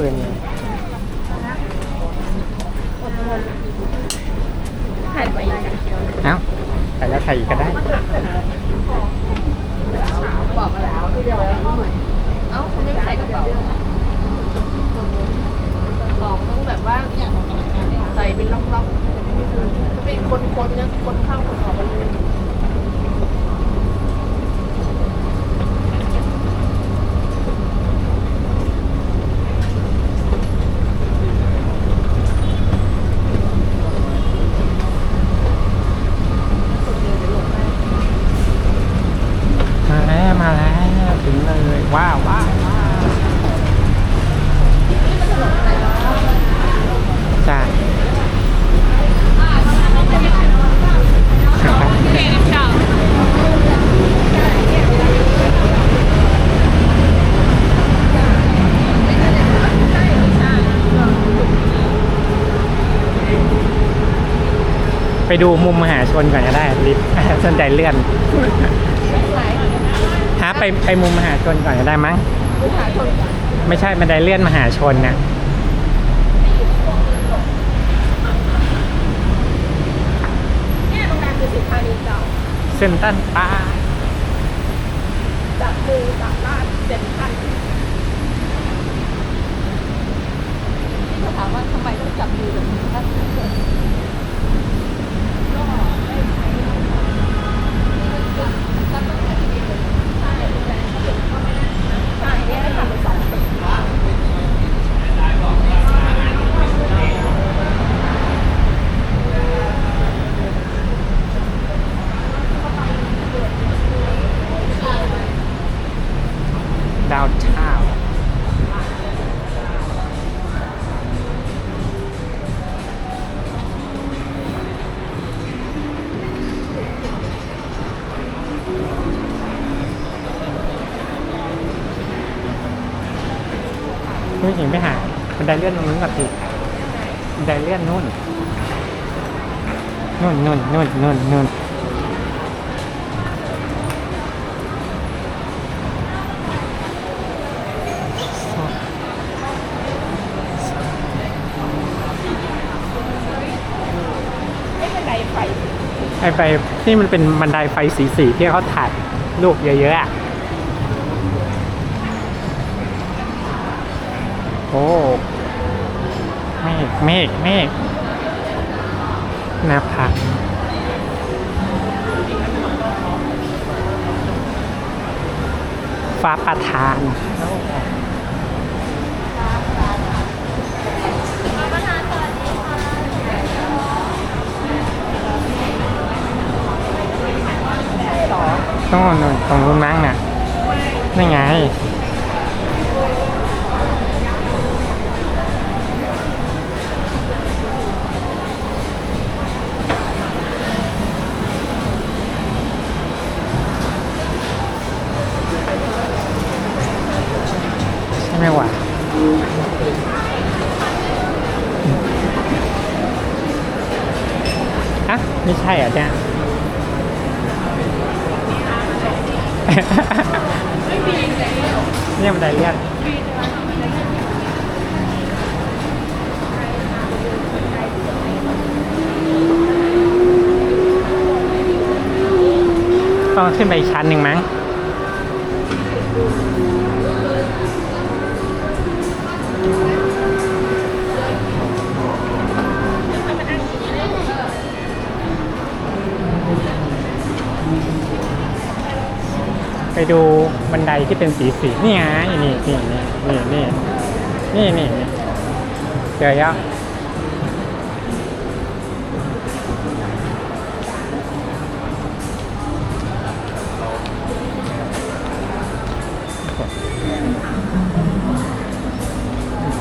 คืนนี้ ถ่ายไปอีก เอ้าใส่แล้วใส่อีกก็ได้ บอกมาแล้วเอ้าคุณไม่ใส่กระเป๋าบอกต้องแบบว่าใส่เป็นล็อกๆจะเป็นคนๆเนี่ยคนเข้าคนออกมัน มาแล้วมาแล้วถึงเลยว้าวว้าวว้าวจ้า ไปดูมุมมหาชนก่อนก็ได้ลิฟต์สนใจเลื่อนฮะไปไปมุมมหาชนก่อนก็ได้มั้งไม่ใช่บันไดเลื่อนมหาชนนะเนี่ยโรงแรมคือสิทธานีเก่าเซนตันปาจากมือจากลาดเซ็นทรัลที่เขาถามว่าทำไมต้องจับมือแบบนี้ถ้า เลื่อนตรงนู้นก่อนสิบันไดเลื่อนนู่นนู่นนู่นนู่นนู่นนู่นไม่เป็นไรไฟไอไฟที่มันเป็นบันไดไฟสีสีๆที่เขาถ่ายรูปเยอะๆอะโอ้ เมฆเมฆหน้าผาฟ้าประทานต้องนู่นตรงนู้นมั้งน่ะนี่ไง ไม่ใช่เหรอจ๊ะเนี่ยมันไดเรียนต้องขึ้นไปอีกชั้นหนึ่งมั้ง ดูบันไดที่เป็นสีสีนี่ไงนี่นี่นี่นี่นี่นี่นี่เจอยัง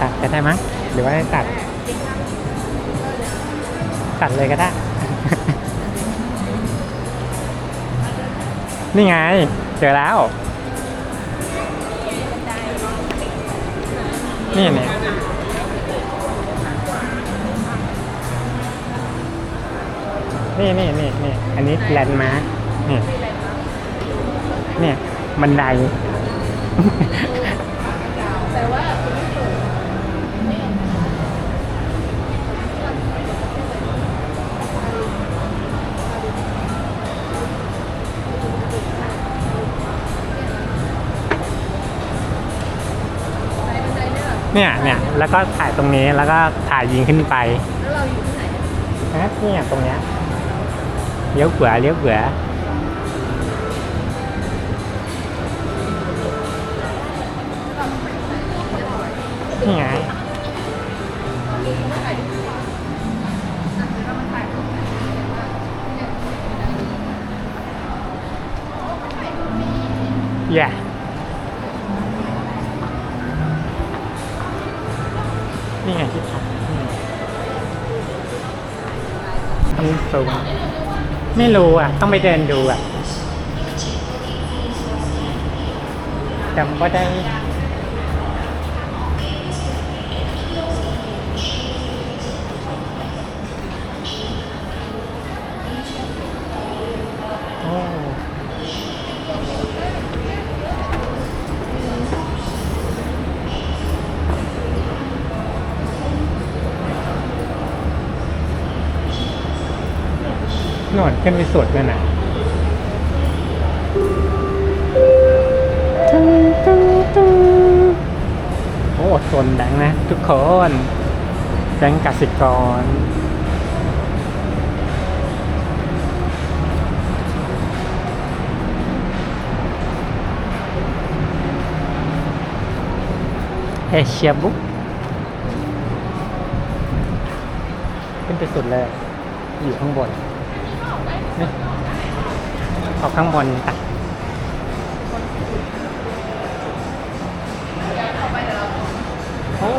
ตัดก็ได้มั้งหรือว่าตัด ตัดเลยก็ได้ นี่ไง เจอแล้ว นี่นี่นี่นี่นี่นี่อันนี้แลนด์มาร์คนี่เนี่ยบันไดแต่ว่าคุณไม่เปิด เนี่ยเนี่ยแล้วก็ถ่ายตรงนี้แล้วก็ถ่ายยิงขึ้นไปแล้วเราอยู่ที่ไหนอะนะเนี่ยตรงเนี้ยเลี้ยวขวาเลี้ยวขวานี่ไงแย่นี่ ไม่รู้อะ ต้องไปเดินดูอะจำก็ได้ วดขึ้นไปสุดนั่นนะตึ้งตึ้งตึ้งโอ้ทนดังนะ ทุกคนแบงก์กสิกรเอเชียบุ๊กขึ้นไปสุดเลย อยู่ข้างบน เอาข้างบนตัดโอ้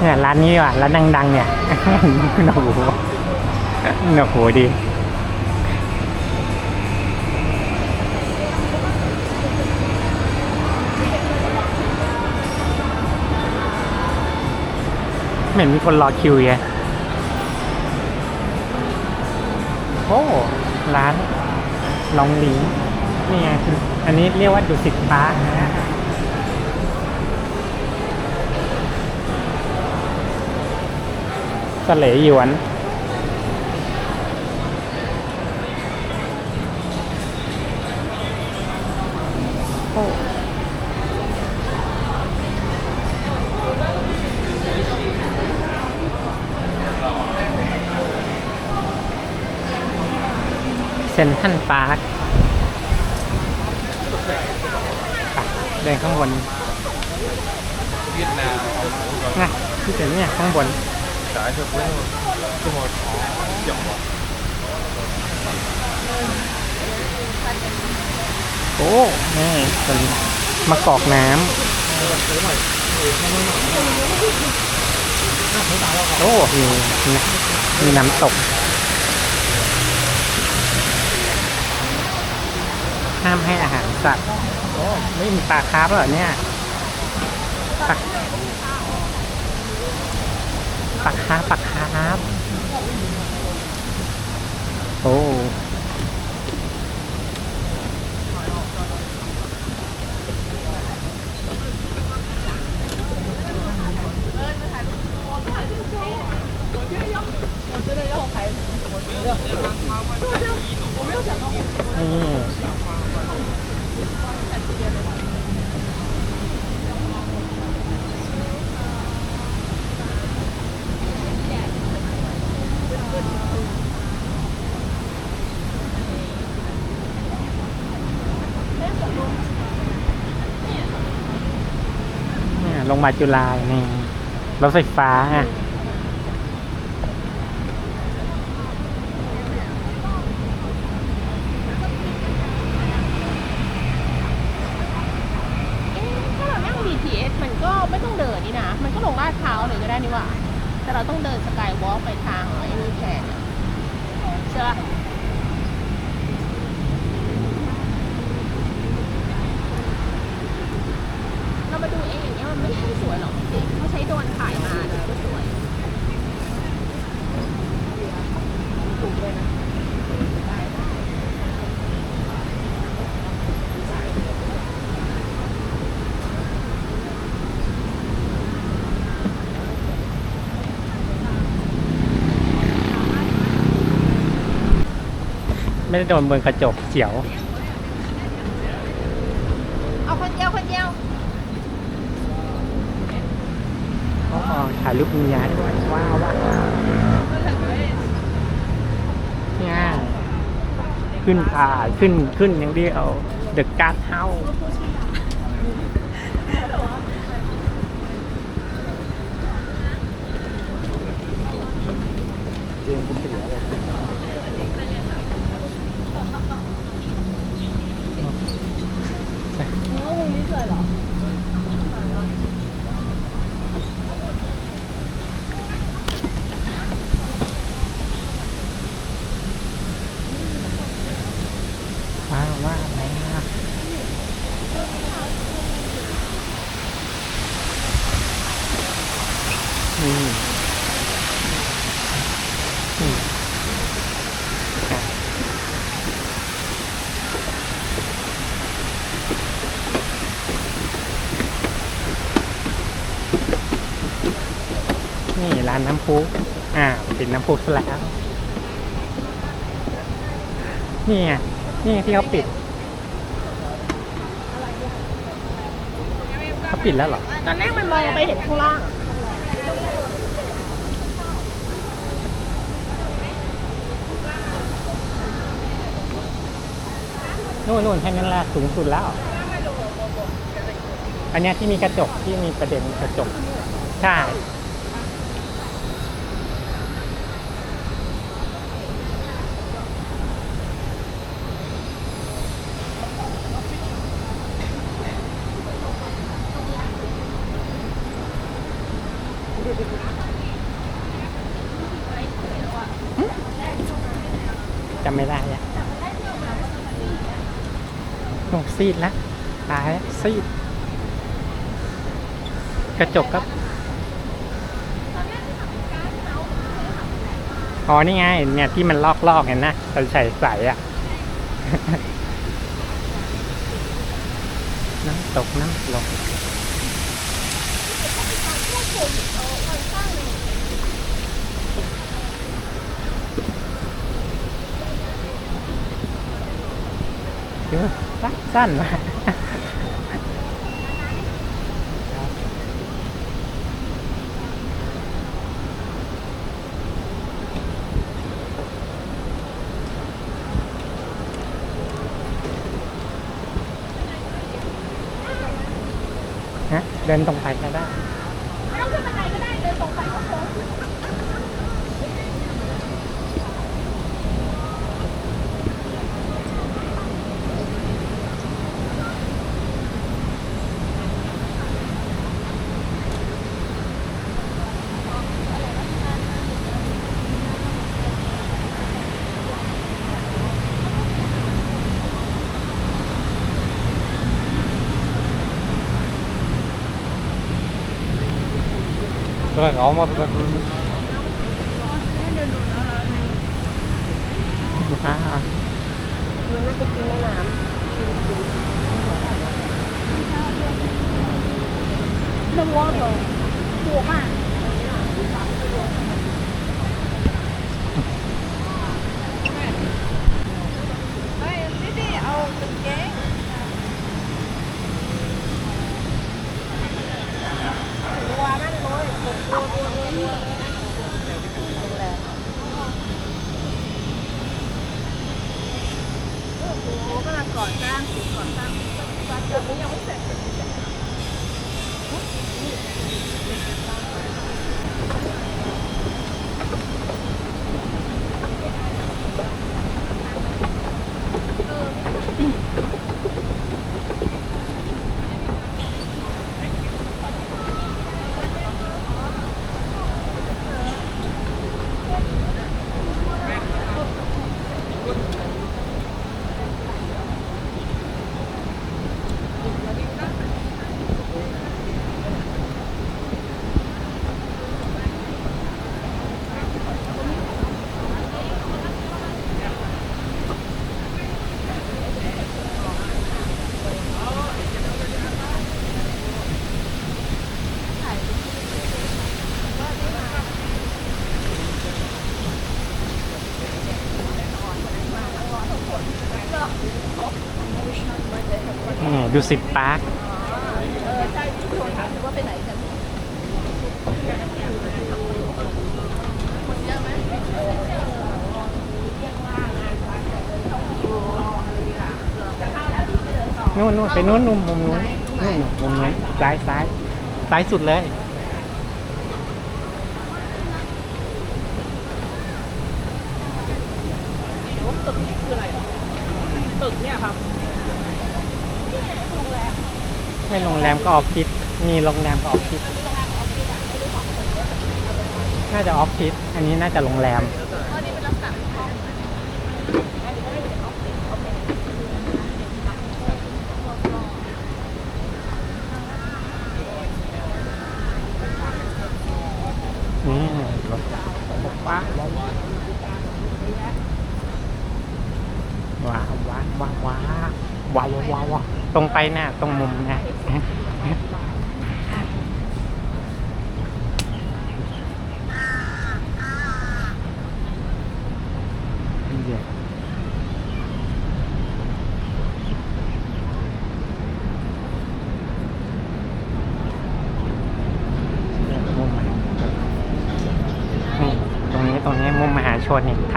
เนี่ยร้านนี้ว่ะร้านดัง ๆ เนี่ยหนูหนูดี เห็นมีคนรอคิวไงโอ้ร้านลองลิงนี่ไงอันนี้เรียกว่าดุสิตพาร์คนะสะเลหยวนโอ้ เซนทันพาร์คเดินข้างบนเวียดนามนะที่เห็นเนี่ยข้างบนสายเทอร์โบเอกโอ้นี่เป็นมะกอกน้ำโอ้มีมีน้ำตก ห้ามให้อาหารสัตว์โอ้ไม่มีปลาคาร์ฟเหรอเนี่ยปลาปลาคาร์ฟปลาคาร์ฟโอ้ นี่เนี่ย ลงมาจุฬานี่รถไฟฟ้าอะเอ๊ะถ้าเรานั่ง BTS มันก็ไม่ต้องเดินนี่นะ มันก็ลงลาดพร้าวเลยก็ได้นี่หว่า แต่เราต้องเดินสกายวอล์กไปทางไอ้นี่แทนอะใช่ปะเรามาดูเองอย่างเงี้ยมันไม่ค่อยสวยหรอกจริงๆเขาใช้โดรนถ่ายมาถึงจะสวยถูกเลยนะ ไม่ได้โดนบนกระจกเฉียว เอาคนเดียวคนเดียวอ๋อถ่ายรูปมียาด้วยว้าวว้าวเนี่ยขึ้นผ่าขึ้นขึ้นอย่างเดียวเดอะการ์ดเฮา ว้าวว้าวว้าวอืมอืมอะนี่ร้านน้ำพุอ่าปิดน้ำพุซะแล้วนี่ไงนี่ไงที่เขาปิดเขาปิดแล้วเหรอตอนแรกมันมองไปเห็นข้างล่างนู่นนู่นแค่นั้นแหละสูงสุดแล้ว อันเนี้ยที่มีกระจกที่มีประเด็นกระจก ใช่ จำไม่ได้อะโอ้ ซีดแล้วตายแล้วซีด กระจกครับอ๋อนี่ไงเนี่ยที่มันลอกๆเห็นนะเราใส่ใสๆอะ น้ำตกน้ำลงเดี๋ยว สั้นมากฮะเดินตรงไป Bırak almadı da kırıldı. Ha. The water, 火嘛。 จุ ดูสิปาร์คนู่นนู่นไปนู่นนุ่นมุมนู้นนู่นมุมนู้นซ้ายซ้ายซ้ายสุดเลย ไม่โรงแรมก็ออฟฟิศมีโรงแรมก็ออฟฟิศน่าจะออฟฟิศอันนี้น่าจะโรงแรมนี่รถป้าว้าวว้าวว้าวว้าวว้าวตรงไปนะตรงมุมนะ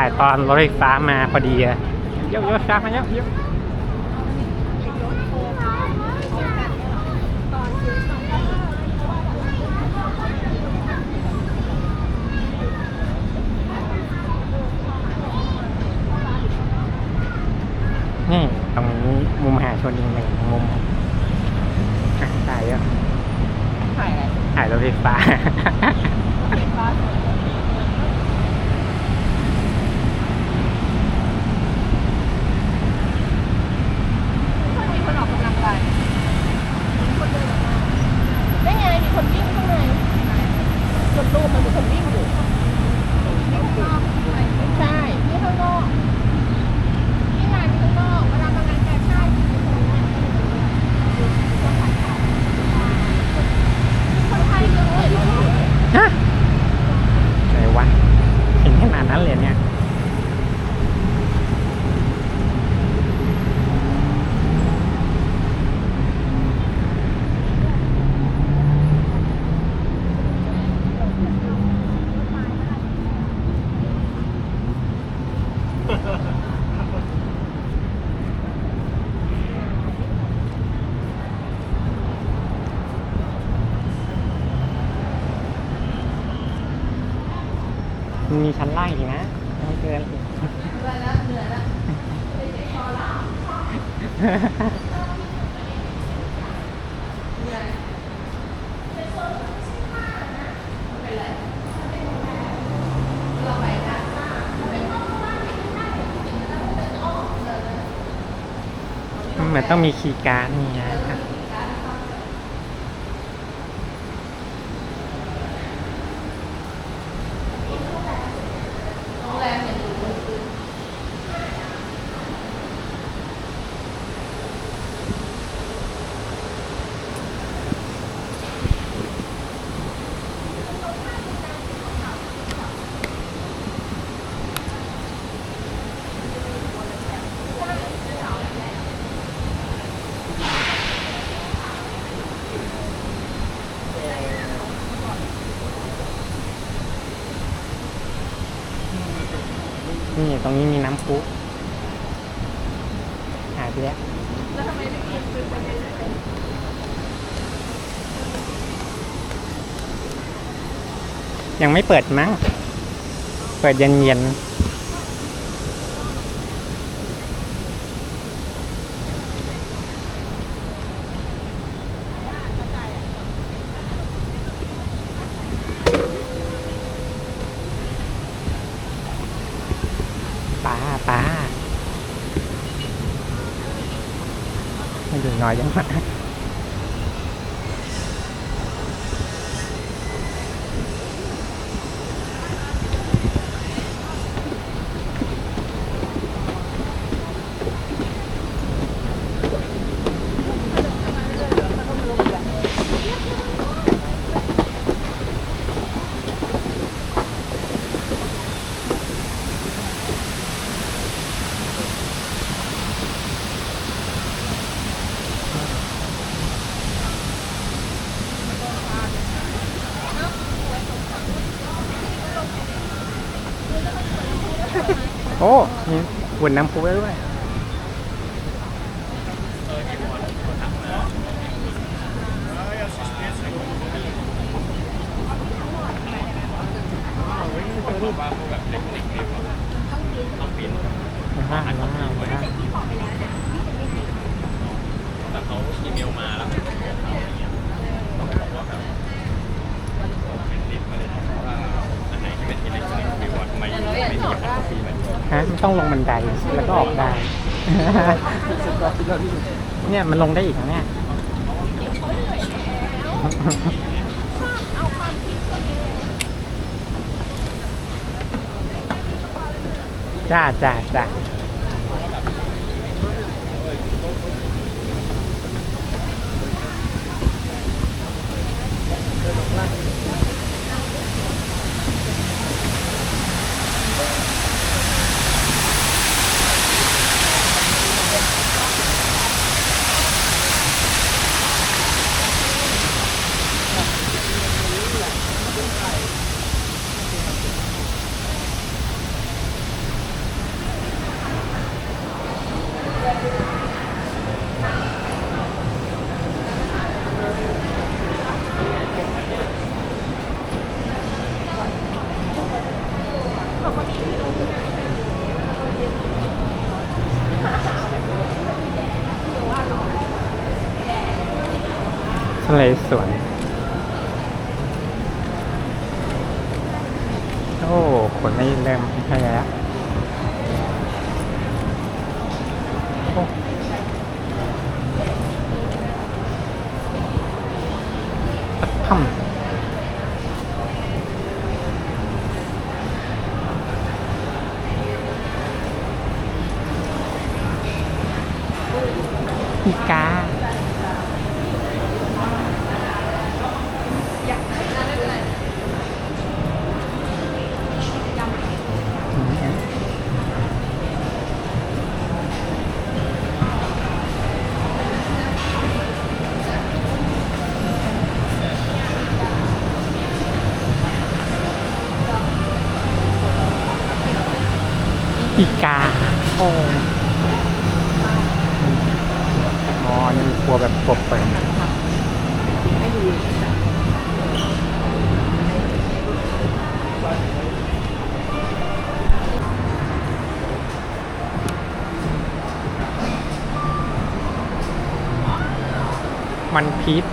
ถ่ายตอนรถไฟฟ้ามาพอดีอะเยอะเยอะฟ้ามาเยอะเยอะนี่ตรงนี้มุมมหาชนอีกหนึ่งมุมอะถ่ายเยอะถ่ายอะไรถ่ายรถไฟฟ้าเห็นฟ้าสวยไม่ค่อยมีคนออกกำลังกายมีคนเดินออกมาได้ไงมีคนวิ่งข้างในส่วนรูปมันมีคนวิ่งอยู่วิ่งข้างนอกไม่ใช่นี่ข้างนอกนี่งานที่ข้างนอกเวลามางานกาชาติคนไทยเยอะเลย ฮะไหนวะเห็นขนาดนั้นเลยเนี่ย มันมีชั้นล่างอีกนะไม่เกิน มัน ต้องมีคีย์การ์ดนี่นะนี่ตรงนี้มีน้ำพุหายไปแล้ว แล้วทำไมไม่กินคือไปเฉย ยังไม่เปิดมั้ง เปิดเย็นเย็นๆป้าป้าไม่ดูน้อยยังวะ โอ้มีหุ่นน้ำพุด้วย ว่าพวกแบบเทคนิคเนี่ยต้องปีน ว้าวว้าวว้าว แต่เขาอีเมลมาแล้วเขาบอกว่าแบบเป็นลิสต์มาเลยนะว่าอันไหนที่เป็นอิเล็กทรอนิกส์รีวอร์ดทำไมไม่มีของฟรีมัน ฮะมันต้องลงบันไดแล้วก็ออกได้ เนี่ยมันลงได้อีกนะเนี่ยเอาความคิดตัวเองจ้าจ้าจ้ ทะเลสวน โอ้ขนไม่เริ่มใช่แล้ว อีกาโอ้อ๋อนี่มีครัวแบบกบเปิดมันพีช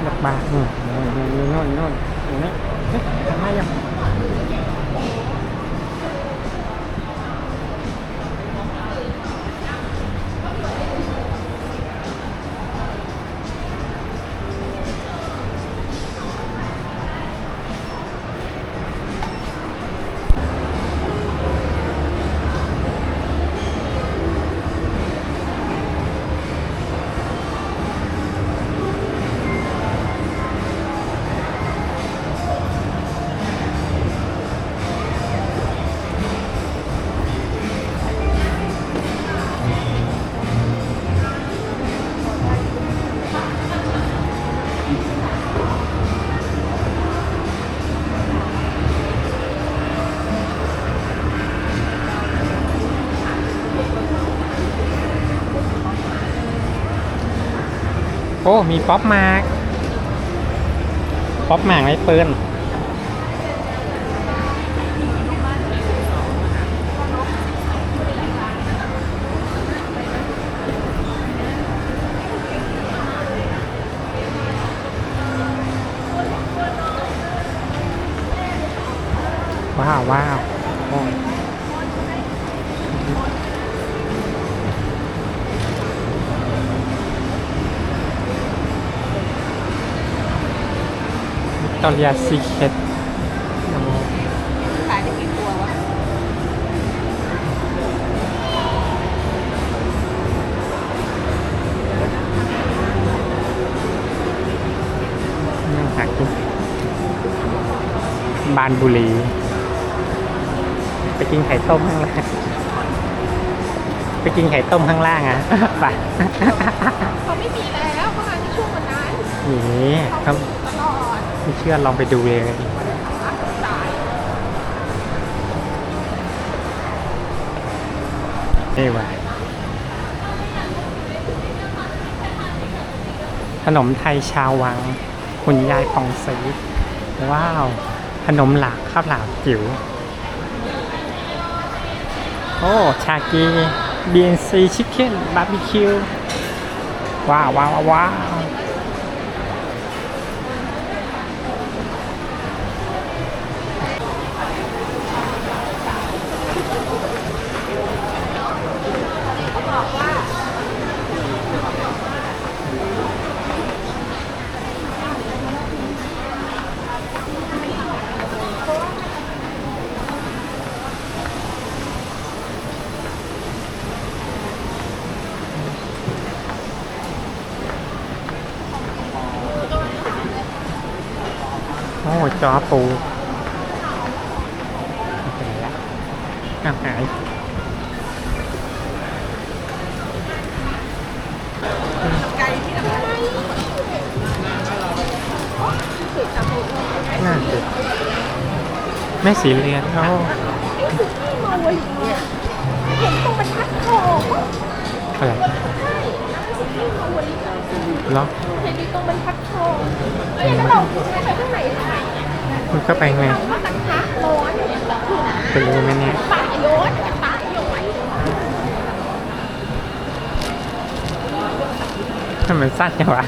เลือกบ้านนู่นนู่นนู่นนู่นนู่นตรงนี้เอ๊ะทำไมยัง อ้ มีป๊อปมากป๊อปมากไม่เปิ้ลว้าวว้าว ตอเรียซีเคทขายได้กี่ตัววะนั่งหากินบานบุรี ไปกินไข่ต้มข้างล่าง ไปกินไข่ต้มข้างล่างอะ ไปเขาไม่มีแล้วเขามาในช่วงวันนั้นนี่เขาเขามีตลอด ไม่เชื่อลองไปดูเองนี่ว่าขนมไทยชาววัง คุณยายฟองสีว้าว ขนมหลากข้าวหลากจิ๋ว โอ้ ชาเกี BNC ชิคเก้นบาร์บีคิว ว้าวว้าวว้าว จอปูไม่เป็นไรละอ้าวหายน่าสิแม่สีเรือนโอ้มาเว้ยเนี่ยเห็นตรงบรรทัดทองอะไรใช่มาเว้ยเหรอเห็นอยู่ตรงบรรทัดทองเอ้ยแล้วเราไปข้างไหน คุณเข้าไปไงว่ากระทะร้อนเนี่ยเป็นยังไหมเนี่ยทำไมสั้นจังวะ